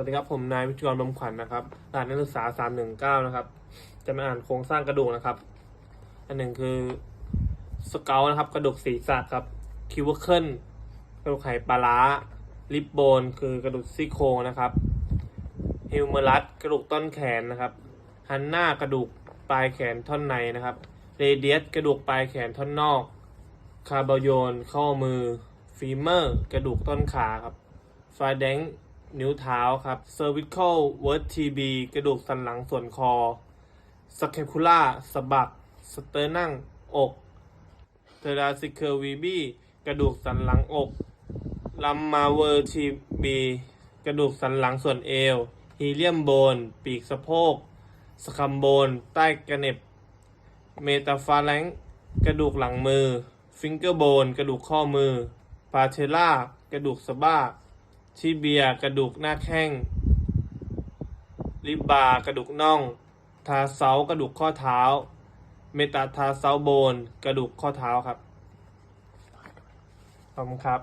วัสดีครับผมนายวิทยกรบำขวัญนะครับรหัสนักศึกษา319นะครับ จะมาอ่านโครงสร้างกระดูกนะครับ อันหนึ่งคือสเกลนะครับ กระดูกศีรษะครับคิวเคิลกระดูกไขปลาร้าลิปโบน คือกระดูกซี่โครงนะครับฮิวเมอรัสกระดูกต้นแขนนะครับฮันหน้ากระดูกปลายแขนท่อนในนะครับเรเดียสกระดูกปลายแขนท่อนนอก คาร์บโยนข้อมือฟีเมอร์ กระดูกต้นขาครับไฟแดง นิ้วเท้าครับ cervical vertb กระดูกสันหลังส่วนคอ scapula สะบัก sternum อก thoracic vb กระดูกสันหลังอก lumbar vertebra กระดูกสันหลังส่วนเอว helium bone ปีกสะโพกสคัมโบนใต้กระเน็บเมตาฟาแลงกระดูกหลังมือฟิงเกอร์โบนกระดูกข้อมือปาเทล่ากระดูกสะบ้า ทิเบียกระดูกหน้าแข้งริบบากระดูกน่อง ทาเซากระดูกข้อเท้า เมตาทาเซาโบน กระดูกข้อเท้าครับ ขอบคุณครับ